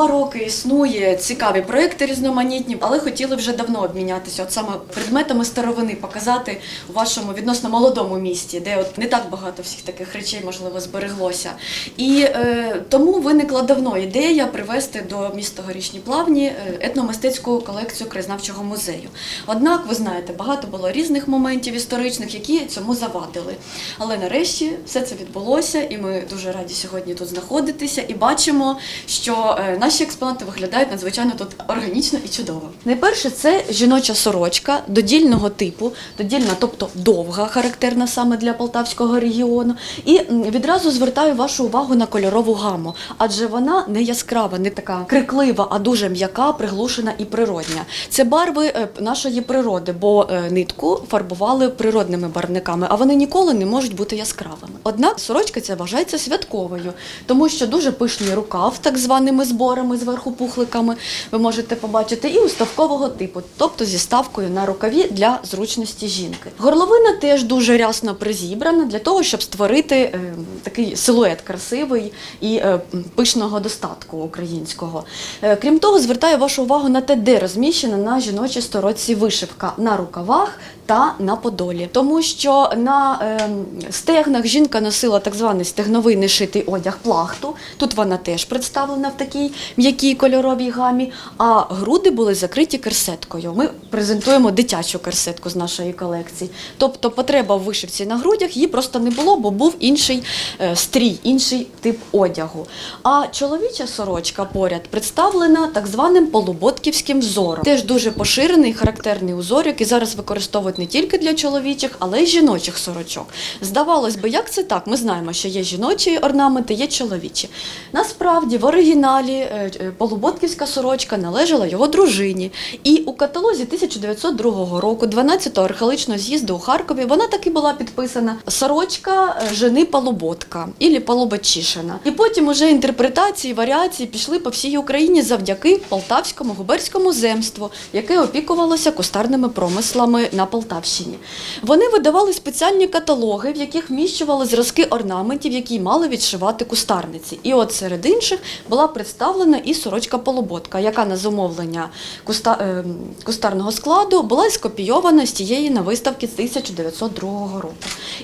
два роки існує цікаві проекти різноманітні, але хотіли вже давно обмінятися. От саме предметами старовини показати у вашому відносно молодому місті, де от не так багато всіх таких речей можливо збереглося. І е, тому виникла давно ідея привезти до міста Горішні Плавні е, етномистецьку колекцію краєзнавчого музею. Однак, ви знаєте, багато було різних моментів історичних, які цьому завадили. Але нарешті все це відбулося, і ми дуже раді сьогодні тут знаходитися і бачимо, що е, наші експонати виглядають надзвичайно тут органічно і чудово. Найперше, це жіноча сорочка додільного типу, додільна, тобто довга, характерна саме для полтавського регіону. І відразу звертаю вашу увагу на кольорову гаму, адже вона не яскрава, не така криклива, а дуже м'яка, приглушена і природня. Це барви е, нашої природи, бо е, нитку фарбували природними барвниками, а вони ніколи не можуть бути яскравими. Однак сорочка ця вважається святковою, тому що дуже пишний рукав, так званими зборами зверху пухликами, ви можете побачити, і уставкового типу, тобто зі ставкою на рукаві для зручності жінки. Горловина теж дуже рясно призібрана для того, щоб створити е, такий силует красивий і е, пишного достатку українського. Е, крім того, звертаю вашу увагу на те, де розміщена на жіночій сторочці вишивка на рукавах та на подолі, тому що на ем, стегнах жінка носила так званий стегновий нешитий одяг плахту. Тут вона теж представлена в такій м'якій кольоровій гамі. А груди були закриті керсеткою. Ми презентуємо дитячу керсетку з нашої колекції. Тобто потреба в вишивці на грудях її просто не було, бо був інший е, стрій, інший тип одягу. А чоловіча сорочка поряд представлена так званим полуботківським взором. Теж дуже поширений, характерний узор, який зараз використовують не тільки для чоловічих, але й жіночих сорочок. Здавалось би, як це так? Ми знаємо, що є жіночі орнаменти, є чоловічі. Насправді, в оригіналі е, е, полуботківська сорочка належала його дружині. І у каталозі 1902 року, 12-го археологічного з'їзду у Харкові, вона таки була підписана сорочка е, жени Полуботка ілі Полубачишина. І потім уже інтерпретації, варіації пішли по всій Україні завдяки Полтавському губерському земству, яке опікувалося кустарними промислами на Полтавщині. Вони видавали спеціальні каталоги, в яких вміщували зразки орнаментів, які мали відшивати кустарниці. І от серед інших була представлена і сорочка Полуботка, яка на замовлення куста, е, кустарного складу була скопійована з тієї на виставці з 1902 року.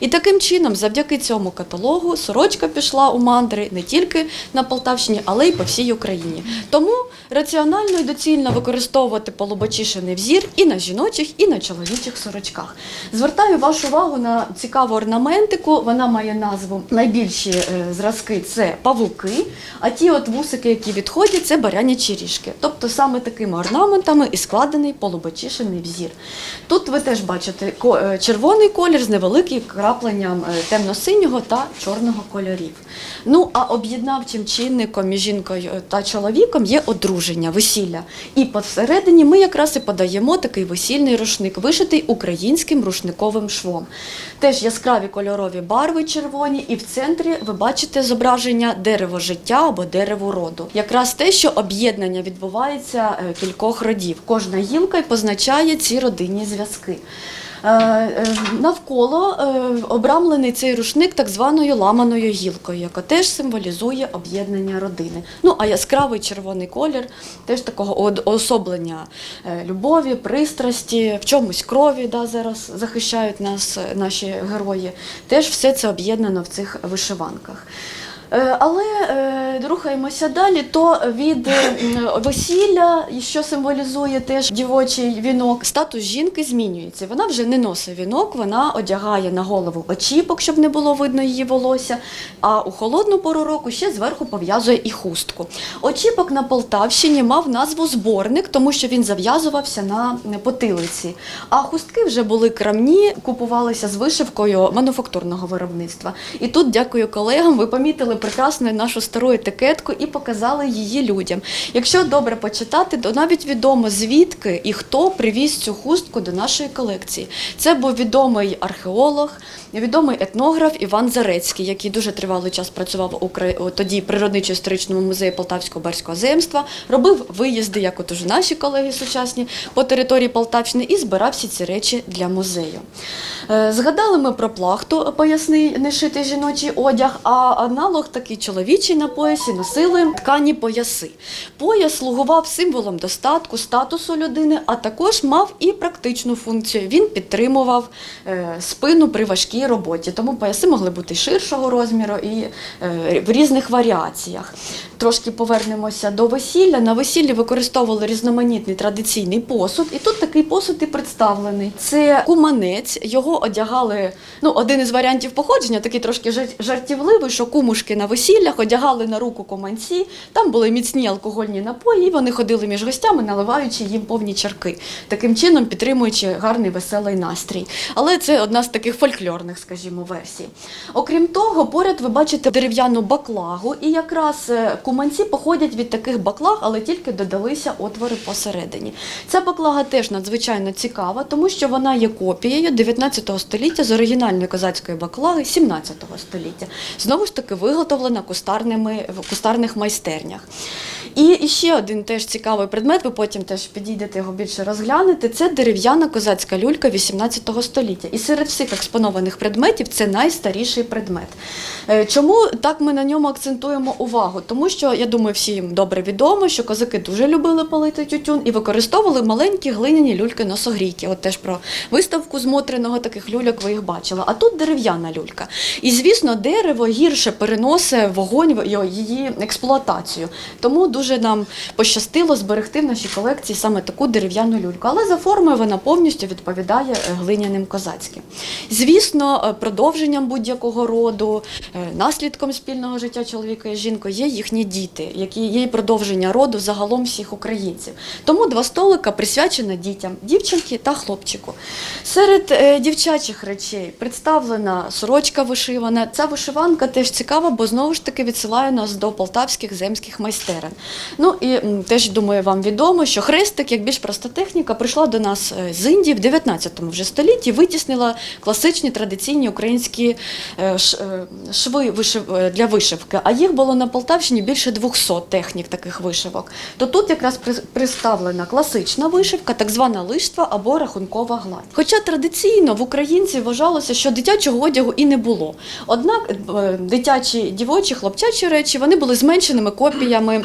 І таким чином, завдяки цьому каталогу, сорочка пішла у мандри не тільки на Полтавщині, але й по всій Україні. Тому раціонально і доцільно використовувати полубочишений взір і на жіночих, і на чоловічих сорочках. Звертаю вашу увагу на цікаву орнаментику. Вона має назву найбільші е, зразки це павуки, а ті от вусики, які відходять, це барянячі ріжки. Тобто саме такими орнаментами і складений полубочишений взір. Тут ви теж бачите е, червоний колір з невеликим крапленням е, темно-синього та чорного кольорів. Ну а об'єднавчим чинником між жінкою та чоловіком є одруження, весілля. І посередині ми якраз і подаємо такий весільний рушник, вишитий українським рушниковим швом. Теж яскраві кольорові барви червоні, і в центрі ви бачите зображення дерево життя або дерево роду. Якраз те, що об'єднання відбувається е, кількох родів. Кожна гілка й позначає ці родинні зв'язки. Е, е, Навколо е, обрамлений цей рушник так званою ламаною гілкою, яка теж символізує об'єднання родини. Ну а яскравий червоний колір теж такого особлення любові, пристрасті, в чомусь крові да, зараз захищають нас наші герої. Теж все це об'єднано в цих вишиванках. Е, Але е, рухаємося далі, то від е, весілля, що символізує теж дівочий вінок, статус жінки змінюється. Вона вже не носить вінок, вона одягає на голову очіпок, щоб не було видно її волосся. А у холодну пору року ще зверху пов'язує і хустку. Очіпок на Полтавщині мав назву зборник, тому що він зав'язувався на потилиці. А хустки вже були крамні, купувалися з вишивкою мануфактурного виробництва. І тут, дякую колегам, ви помітили прекрасну нашу стару етикетку і показали її людям. Якщо добре почитати, то навіть відомо звідки і хто привіз цю хустку до нашої колекції. Це був відомий археолог, відомий етнограф Іван Зарецький, який дуже тривалий час працював у тоді природничо-історичному музеї Полтавського барського земства, робив виїзди, як от уже наші колеги сучасні, по території Полтавщини і збирав всі ці речі для музею. Е, Згадали ми про плахту, поясний нешитий жіночий одяг, а аналог такий чоловічий на поясі носили ткані пояси. Пояс слугував символом достатку, статусу людини, а також мав і практичну функцію. Він підтримував е, спину при важкій роботі. Тому пояси могли бути ширшого розміру і е, в різних варіаціях. Трошки повернемося до весілля. На весіллі використовували різноманітний традиційний посуд, і тут такий посуд і представлений. Це куманець, його одягали. Ну, один із варіантів походження, такий трошки жартівливий, що кумушки на весіллях одягали на руку команці. Там були міцні алкогольні напої, і вони ходили між гостями, наливаючи їм повні чарки, таким чином підтримуючи гарний веселий настрій. Але це одна з таких фольклорних, скажімо, версій. Окрім того, поряд ви бачите дерев'яну баклагу, і якраз е, куманці походять від таких баклаг, але тільки додалися отвори посередині. Ця баклага теж надзвичайно цікава, тому що вона є копією 19 століття з оригінальної козацької баклаги 17 століття. Знову ж таки виготовлена кустарними в кустарних майстернях. І ще один теж цікавий предмет, ви потім теж підійдете його більше розглянете. Це дерев'яна козацька люлька 18 століття. І серед всіх експонованих предметів це найстаріший предмет. Е, Чому так ми на ньому акцентуємо увагу? Тому що я думаю, всім добре відомо, що козаки дуже любили палити тютюн і використовували маленькі глиняні люльки носогрійки. От теж про виставку змотреного таких люльок ви їх бачили. А тут дерев'яна люлька. І звісно, дерево гірше переносить вогонь в її експлуатацію. Тому дуже нам пощастило зберегти в нашій колекції саме таку дерев'яну люльку. Але за формою вона повністю відповідає е, глиняним козацьким. Звісно, е, продовженням будь-якого роду, е, наслідком спільного життя чоловіка і жінки є їхні діти, які є продовження роду загалом всіх українців. Тому два столика присвячено дітям, дівчинки та хлопчику. Серед дівчачих речей представлена сорочка вишивана. Ця вишиванка теж цікава, бо знову ж таки відсилає нас до полтавських земських майстерин. Ну і теж думаю, вам відомо, що хрестик, як більш проста техніка, прийшла до нас е, з Індії в 19 вже столітті, витіснила класичні традиційні українські е, е, шви для вишивки. А їх було на Полтавщині більше 200 технік таких вишивок. То тут якраз представлена класична вишивка, так звана лиштва або рахункова гладь. Хоча традиційно в українців вважалося, що дитячого одягу і не було. Однак дитячі дівочі, хлопчачі речі вони були зменшеними копіями.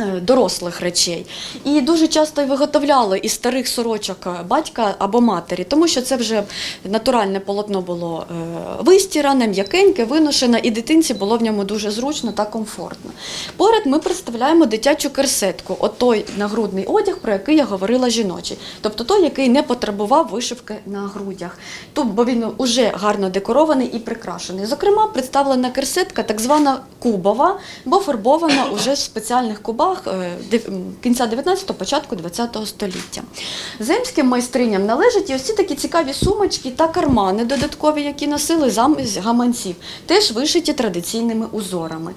Е, Дорослих речей і дуже часто виготовляли із старих сорочок е, батька або матері, тому що це вже натуральне полотно було е, вистіране, м'якеньке, виношене, і дитинці було в ньому дуже зручно та комфортно. Поряд ми представляємо дитячу керсетку, от той нагрудний одяг, про який я говорила жіночий, тобто той, який не потребував вишивки на грудях, Тут, бо він уже гарно декорований і прикрашений. Зокрема, представлена керсетка, так звана кубова, бо фарбована уже в спеціальних кубах е, кінця 19-го, початку 20-го століття. Земським майстриням належать і ось ці такі цікаві сумочки та кармани додаткові, які носили замість гаманців, теж вишиті традиційними узорами.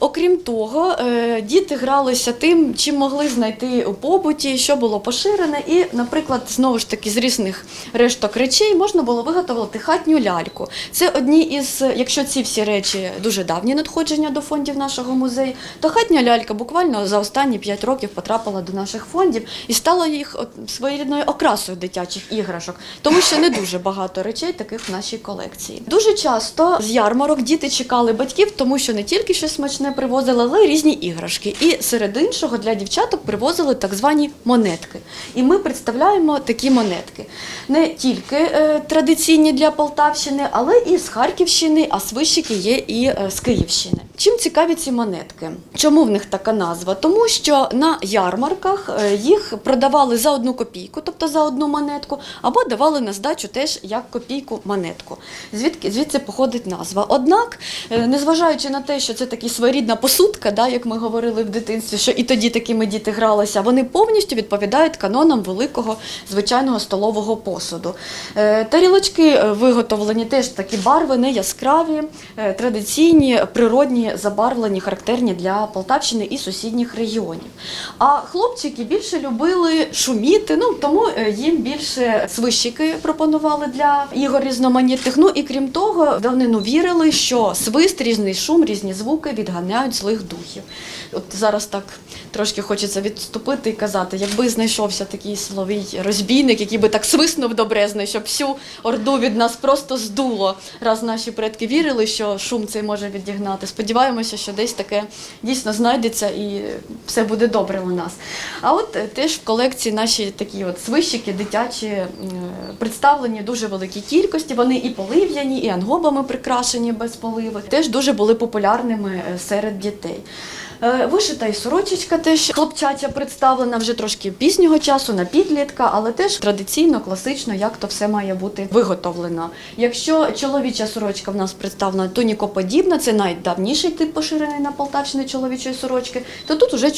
Окрім того, е, діти гралися тим, чим могли знайти у побуті, що було поширене, і, наприклад, знову ж таки з різних решток речей можна було виготовити хатню ляльку. Це одні із, якщо ці всі речі дуже давні надходження до фондів нашого музею, то хатня лялька буквально за останні 5 років потрапила до наших фондів і стала їх своєрідною окрасою дитячих іграшок, тому що не дуже багато речей таких в нашій колекції. Дуже часто з ярмарок діти чекали батьків, тому що не тільки щось смачне привозили, але й різні іграшки. І серед іншого для дівчаток привозили так звані монетки. І ми представляємо такі монетки. Не тільки е, традиційні для Полтавщини, але і з Харківщини, а свищики є і е, з Київщини. Чим цікаві ці монетки? Чому в них така назва? Тому що на ярмарках е, їх продавали за одну копійку, тобто за одну монетку, або давали на здачу теж як копійку монетку. Звідки звідси походить назва? Однак, е, незважаючи на те, що це така своєрідна посудка, да, як ми говорили в дитинстві, що і тоді такими діти гралися, вони повністю відповідають канонам великого звичайного столового посуду. Е, Тарілочки виготовлені теж такі барви, не яскраві, традиційні, природні, забарвлені, характерні для Полтавщини і сусідніх різних регіонів. А хлопчики більше любили шуміти, ну тому е, їм більше свищики пропонували для ігор різноманітних. Ну і крім того, давнину вірили, що свист, різний шум, різні звуки відганяють злих духів. От зараз так трошки хочеться відступити і казати, якби знайшовся такий силовий розбійник, який би так свиснув добрезно, щоб всю орду від нас просто здуло. Раз наші предки вірили, що шум цей може відігнати. Сподіваємося, що десь таке дійсно знайдеться і все буде добре у нас. А от е, теж в колекції наші такі от свищики дитячі е, представлені дуже великій кількості. Вони і полив'яні, і ангобами прикрашені без поливи. Теж дуже були популярними е, серед дітей. Е, Вишита і сорочечка теж хлопчача представлена вже трошки пізнього часу на підлітка, але теж традиційно, класично, як то все має бути виготовлено. Якщо чоловіча сорочка в нас представлена тунікоподібна, це найдавніший тип поширений на Полтавщині чоловічої сорочки, то тут уже е,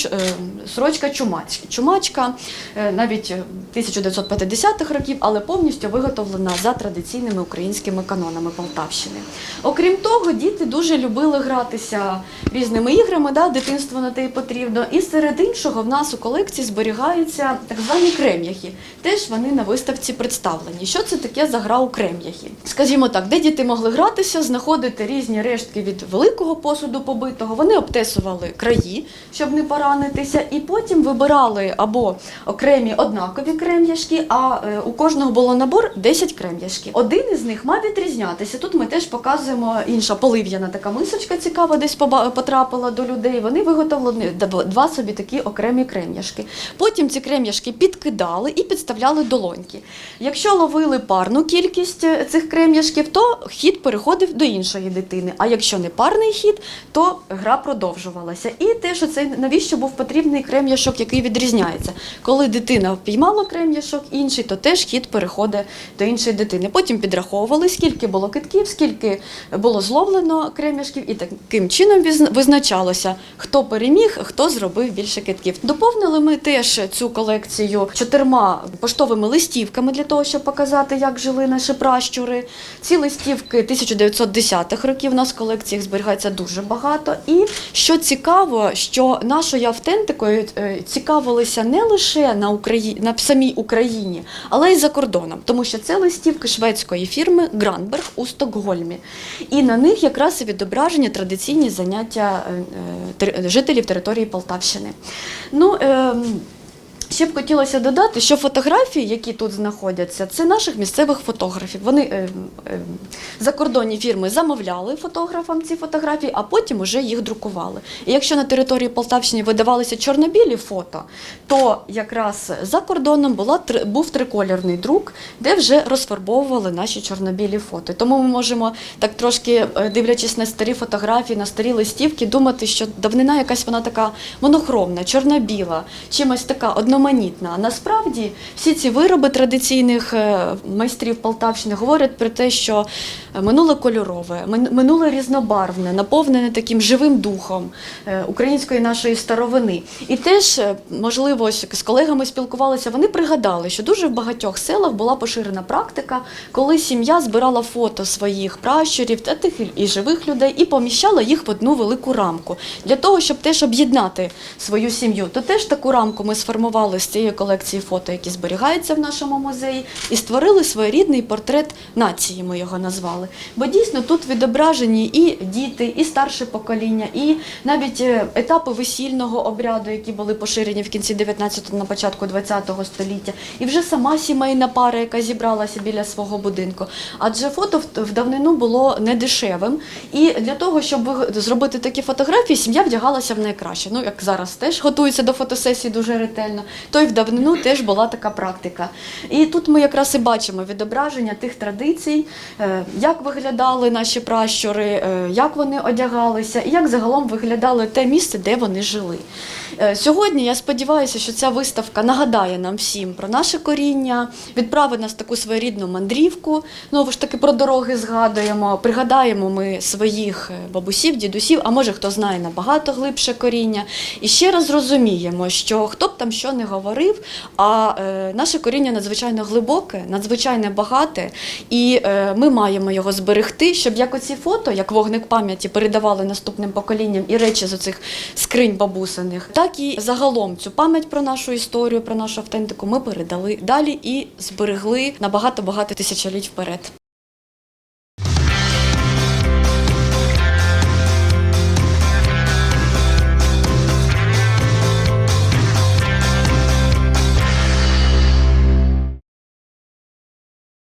сорочка чумачки. Чумачка е, навіть 1950-х років, але повністю виготовлена за традиційними українськими канонами Полтавщини. Окрім того, діти дуже любили гратися різними іграми, да, дитинство на те й потрібно. І серед іншого в нас у колекції зберігаються так звані крем'яхи. Теж вони на виставці представлені. Що це таке за гра у крем'яхи? Скажімо так, де діти могли гратися, знаходити різні рештки від великого посуду побитого. Вони обтесували краї, щоб не поранитися, і потім вибирали або окремі однакові крем'яшки, а е, у кожного було набор 10 крем'яшків. Один із них мав відрізнятися. Тут ми теж показуємо інша полив'яна така мисочка цікава, десь потрапила до людей. Вони виготовлені дав- два собі такі окремі крем'яшки. Потім ці крем'яшки підкидали і підставляли долоньки. Якщо ловили парну кількість е, цих крем'яшків, то хід переходив до іншої дитини. А якщо не парний хід, то гра продовжувалася. І теж оцей навіщо був потрібний крем'яшок, який відрізняється. Коли дитина впіймала крем'яшок інший, то теж хід переходить до іншої дитини. Потім підраховували, скільки було китків, скільки було зловлено крем'яшків, і таким чином визначалося, хто переміг, хто зробив більше китків. Доповнили ми теж цю колекцію чотирма поштовими листівками для того, щоб показати, як жили наші пращури. Ці листівки 1910-х років у нас в колекціях зберігається дуже багато. І що цікаво, що нашою автентикою е, цікавилися не лише на Україні на самій Україні, але й за кордоном, тому що це листівки шведської фірми Гранберг у Стокгольмі. І на них якраз і відображені традиційні заняття е, е, жителів території Полтавщини. Ну, ем, Ще б хотілося додати, що фотографії, які тут знаходяться, це наших місцевих фотографів. Вони е, е, закордонні фірми замовляли фотографам ці фотографії, а потім уже їх друкували. І якщо на території Полтавщини видавалися чорнобілі фото, то якраз за кордоном була був триколірний друк, де вже розфарбовували наші чорнобілі фото. Тому ми можемо так трошки е, дивлячись на старі фотографії, на старі листівки, думати, що давнина якась вона така монохромна, чорно-біла, чимось така одноманітна. А насправді всі ці вироби традиційних е, майстрів Полтавщини говорять про те, що е, минуле кольорове, минуле різнобарвне, наповнене таким живим духом е, української нашої старовини. І теж, можливо, з колегами спілкувалися, вони пригадали, що дуже в багатьох селах була поширена практика, коли сім'я збирала фото своїх пращурів та тих і живих людей і поміщала їх в одну велику рамку для того, щоб теж об'єднати свою сім'ю. То теж таку рамку ми сформували з цієї колекції фото, які зберігаються в нашому музеї, і створили своєрідний портрет нації. Ми його назвали. Бо дійсно тут відображені і діти, і старше покоління, і навіть е, етапи весільного обряду, які були поширені в кінці 19-го, на початку 20-го століття, і вже сама сімейна пара, яка зібралася біля свого будинку. Адже фото в- давнину було недешевим. І для того, щоб зробити такі фотографії, сім'я вдягалася в найкраще. Ну, як зараз теж готуються до фотосесії дуже ретельно, то й в давнину теж була така практика. І тут ми якраз і бачимо відображення тих традицій, е, як виглядали наші пращури, е, як вони одягалися, і як загалом виглядало те місце, де вони жили. Е, Сьогодні я сподіваюся, що ця виставка нагадає нам всім про наше коріння, відправить нас в таку своєрідну мандрівку. Знову ж таки про дороги згадуємо, пригадаємо ми своїх е, бабусів, дідусів, а може хто знає набагато глибше коріння. І ще раз розуміємо, що хто б там що не говорив, а е, наше коріння надзвичайно глибоке, надзвичайно багате, і ми маємо його зберегти, щоб як оці фото, як вогник пам'яті передавали наступним поколінням і речі з оцих скринь бабусиних, так так і загалом цю пам'ять про нашу історію, про нашу автентику ми передали далі і зберегли на багато багато тисячоліть вперед.